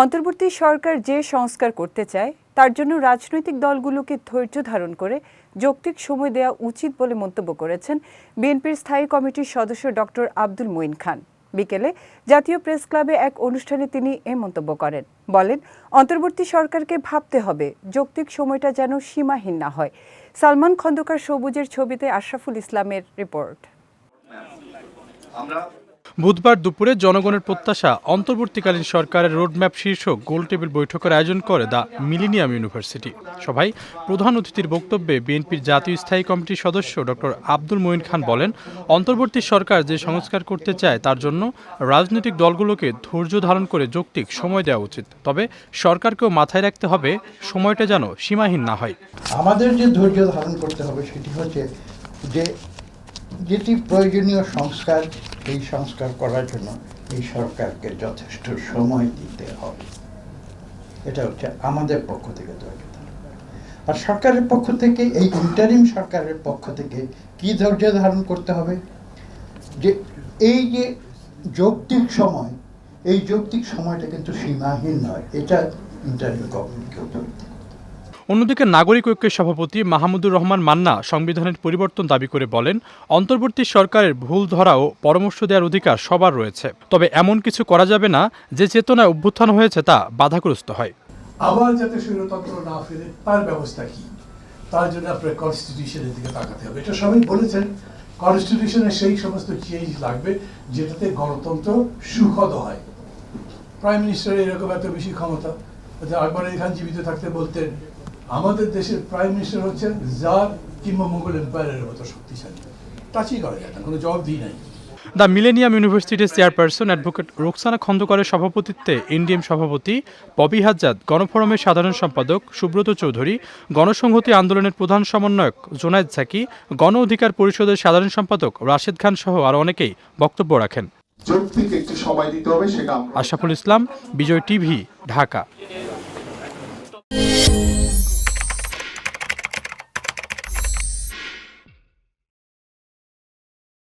অন্তর্বর্তী সরকার যে সংস্কার করতে চায়, তার জন্য রাজনৈতিক দলগুলোকে ধৈর্য ধারণ করে যৌক্তিক সময় দেওয়া উচিত বলে মন্তব্য করেছেন বিএনপির স্থায়ী কমিটির সদস্য ডক্টর আব্দুল মঈন খান। বিকেলে জাতীয় প্রেস ক্লাবে এক অনুষ্ঠানে তিনি এ মন্তব্য করেন। বলেন, অন্তর্বর্তী সরকারকে ভাবতে হবে যৌক্তিক সময়টা যেন সীমাহীন না হয়। সালমান খন্দকার সবুজের ছবিতে আশরাফুল ইসলামের রিপোর্ট। বুধবার দুপুরে জনগণের প্রত্যাশা, অন্তর্বর্তীকালীন সরকারের রোডম্যাপ শীর্ষক গোলটেবিল বৈঠকের আয়োজন করে দ্য মিলিনিয়াম ইউনিভার্সিটি। সভায় প্রধান অতিথির বক্তব্যে বিএনপির জাতীয় স্থায়ী কমিটির সদস্য ডক্টর আব্দুল মঈন খান বলেন, অন্তর্বর্তী সরকার যে সংস্কার করতে চায় তার জন্য রাজনৈতিক দলগুলোকে ধৈর্য ধারণ করে যৌক্তিক সময় দেওয়া উচিত। তবে সরকারকেও মাথায় রাখতে হবে, সময়টা যেন সীমাহীন না হয়। আমাদের যে ধৈর্য ধারণ করতে হবে সেটি হচ্ছে যে যেটি প্রয়োজনীয় সংস্কার এই সংস্কার করার জন্য এই সরকারকে যথেষ্ট সময় দিতে হবে। এটা হচ্ছে আমাদের পক্ষ থেকে ধৈর্য আর সরকারের পক্ষ থেকে, এই ইন্টারিম সরকারের পক্ষ থেকে কি ধৈর্য ধারণ করতে হবে? যে এই যে যৌক্তিক সময়, এই যৌক্তিক সময়টা কিন্তু সীমাহীন নয়। এটা ইন্টারিম গভর্নমেন্টকেও ধরতে। অন্যদিকে নাগরিক ঐক্যের সভাপতি মাহমুদুর রহমান মান্না সংবিধানের পরিবর্তন দাবি করে বলেন, অন্তর্বর্তী সরকারের ভুল ধরা ও পরামর্শ দেওয়ার অধিকার সবার রয়েছে। তবে এমন কিছু করা যাবে না যে চেতনায় অভ্যুত্থান হয়েছে তা বাধাগ্রস্ত হয়। আবার যাতে স্বৈরতন্ত্র না ফিরে, তার ব্যবস্থা কি? তার জন্য আপনার কনস্টিটিউশনের দিকে তাকাতে হবে। এটা সবাই বলেছেন। কনস্টিটিউশনে সেই সমস্ত চেঞ্জ লাগবে যেটাতে গণতন্ত্র সুখদ হয়। প্রাইম মিনিস্টারের এরকম এত বেশি ক্ষমতা আকবর আলী খান জীবিত থাকতে বলতেন আমাদের দেশের প্রাইম মিনিস্টার হচ্ছেন জার কিংবা মুঘল এম্পায়ারের মতো শক্তিশালী। টাচই করা যায় না কোনো জবাবদিহি নাই। দ্য মিলেনিয়াম ইউনিভার্সিটির চেয়ারপারসন অ্যাডভোকেট রোকসানা খন্দকারের সভাপতিত্বে এনডিএম সভাপতি ববি হাজ্জাদ গণফোরামের সাধারণ সম্পাদক সুব্রত চৌধুরী গণসংহতি আন্দোলনের প্রধান সমন্বয়ক জোনায়েদ সাকি গণ অধিকার পরিষদের সাধারণ সম্পাদক রাশেদ খান সহ আরও অনেকেই বক্তব্য রাখেন। যৌক্তিক একটি সময় দিতে হবে সেটা আমরা ইসলাম বিজয় টিভি ঢাকা।